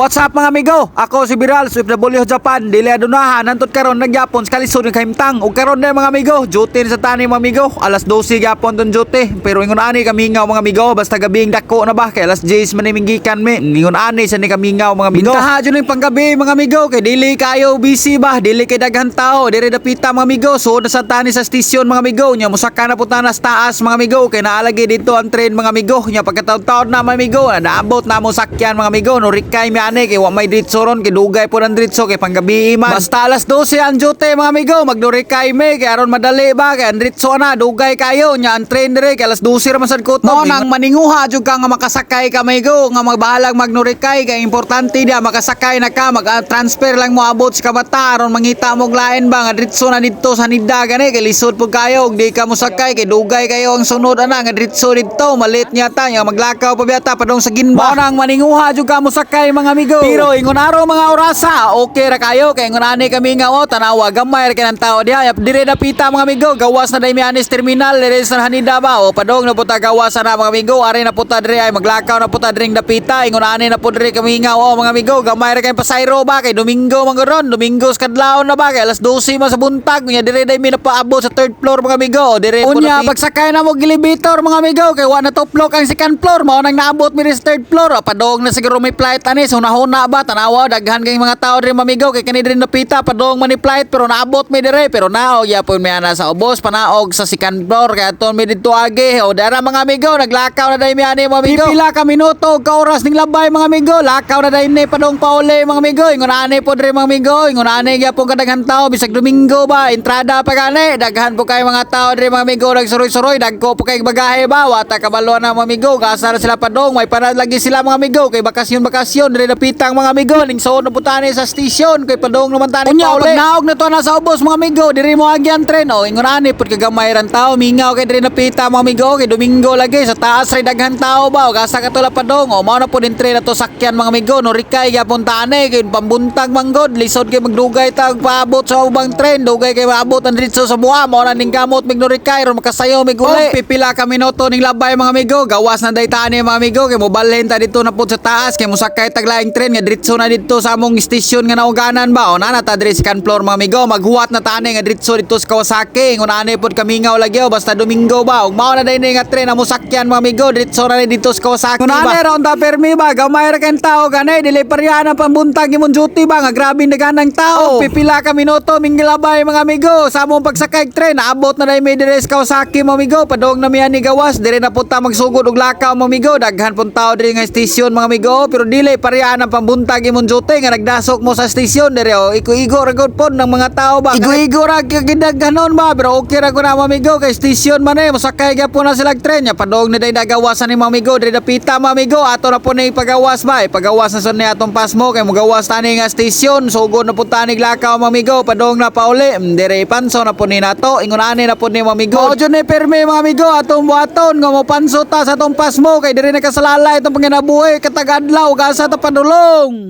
What's up mga amigo? Ako si Biral, SWFW Japan, dili adunahan, nantot karon nagyapon sa kalisod ng kahimtang. Ug karon na mga amigo, duty sa tani mga amigo. Alas 12 gyapon ton duty. Pero ingon ani kami ngaw mga amigo, basta gabing dako na ba kay alas 10 man niminggikan mi. Ingon ani sa ni kami ngaw mga amigo. Bintaha jud ning panggabi mga amigo kay dili kayo busy ba, dili kay daghan tao, diri dapita mga amigo. So sa tani sa stasyon mga amigo, nya musaka na punta na sa taas mga amigo kay naalagi dito ang train mga amigo. Nya pagkataon-taon na mga amigo, naabot na mo sakyan mga amigo, no rikay ani kay wa may dritso ron kay dugay po ng dritso kay panggabi man. Basta alas 12 ang duty mga amigo, magdurikay mi kay aron madali ba kay ang dritso na dugay kayo nya ang train dire kay alas 12 ra man sad kutob. Mo nang maninguha jud ka nga makasakay ka amigo nga magbahalag magnurikay kay importante dia makasakay na ka mag-transfer lang mo abot sa kabata aron mangita mo og lain ba nga dritso na dito sa nida gani kay lisod pud kayo ug di ka mo sakay kay dugay kayo ang sunod ana nga dritso dito malit niya ta nga maglakaw pa biyata padong sa ginba. Mo nang maninguha jud ka mo sakay mga amigo. Pero ingon araw mga orasa, okay ra kayo. Kay ingon ani kami nga o tanawa. Gamay ra kanang tao diha. Dire na pita mga amigo, gawas na dai mi anis terminal. Dire sa Hanida ba? O padong na puta gawas na mga amigo, ari na puta dire ay maglakaw na puta dring dapita. Ingon ani na pud dire kami nga o mga amigo, gamay ra kay pasayro ba? Kay Domingo man ron, Domingo sa kadlawon na ba? Kay alas 12 man sa buntag, nya dire dai mi napaabot sa third floor mga amigo. Dire Unya, pagsakay na mo elevator mga amigo, kay wa na top floor ang second floor, mao nang naabot mi sa third floor. Padong na siguro may flight ani, so nahuna ba? Tanawa daghan kay mga tao dire mamigo kay kani dire napita padong man ni flight pero naabot mi dire. Pero naog yapon mi ana sa ubos panaog sa second floor. Kay aton mi dito agi. O dara mga amigo naglakaw na dai mi ani mga amigo pipila ka minuto ka oras ning labay mga amigo lakaw na dai ni padong pauli mga amigo ingon ani po dire mga amigo ingon ani gyapon kadaghan tao bisag domingo ba? Entrada pa gani. Daghan po kay mga tao dire mga amigo nagsuroy-suroy. Dagko po kay bagahe ba? Wata kabalo na mga amigo gasa na sila padong may panad lagi sila mga amigo kay bakasyon bakasyon dire napitang mga amigo. Ning soon na putani sa station. Kay padong naman tani Unya, pag naog na to na sa ubos mga amigo. Diri mo agi ang tren. O ingon ani pud kagamay ran tao. Mingaw kay dire napita mga amigo. Kay domingo lagi sa taas ray daghan tao ba? O gasa ka to la padong. O mao na pud tren na to sakyan mga amigo. No rikay gyapon tani kay pambuntag manggod. Lisod kay magdugay ta paabot sa ubang tren. Dugay kay maabot ang diretso sa buha. Mao na ning gamot mig no rikay ron makasayo mig uli. Pipila ka minuto ning labay mga amigo. Gawas na daytani mga amigo. Kay mobalhin ta dito na pud sa taas. Kay musakay taglaing tren nga diretso na dito sa among station nga nauganan ba? O na na ta diri second floor mga amigo. Maghuwat na tani nga diretso dito sa Kawasaki. Ngun ani pud kami nga lagi basta Domingo ba? Ug mao na dai nga tren na musakyan mga amigo. Diretso na dito sa Kawasaki ngun ani ra unta permi ba? Gamay ra kan tao ganay. Dili paryahan ang pambuntag imong duty ba? Nga grabe daganang tao. Pipila ka minuto mingilabay mga amigo. Sa among pagsakay tren naabot na dai may dire sa Kawasaki mga amigo. Padong na miyan ni gawas dire na punta magsugod og lakaw mga amigo. Daghan pun tao dire nga station mga amigo. Pero dili paryahan ang pambuntag imong duty nga nagdasok mo sa station. Dire o igo-igo ra gud pod ng mga tao ba? Igo-igo ra gidaghanon ba? Pero okay ra ko na mga amigo kay station man eh. Mosakay gyapon na sila tren. Nya padong na day nagawasan ni mga amigo. Dire dapita mga amigo. Ato na po ni pagawas ba? Ipagawas na sa ni atong pasmo. Kay mogawas tani nga station. Sugod na punta ni lakaw mga amigo. Padong na pauli Mm, dire ipanso na po ni nato. Ingon ani na po ni mga amigo. Mao jud ni permi mga amigo. Atong buhaton nga mo panso ta sa atong pasmo. Kay dire nakasalalay itong panginabuhi. Katagadlaw gasa ta tulong!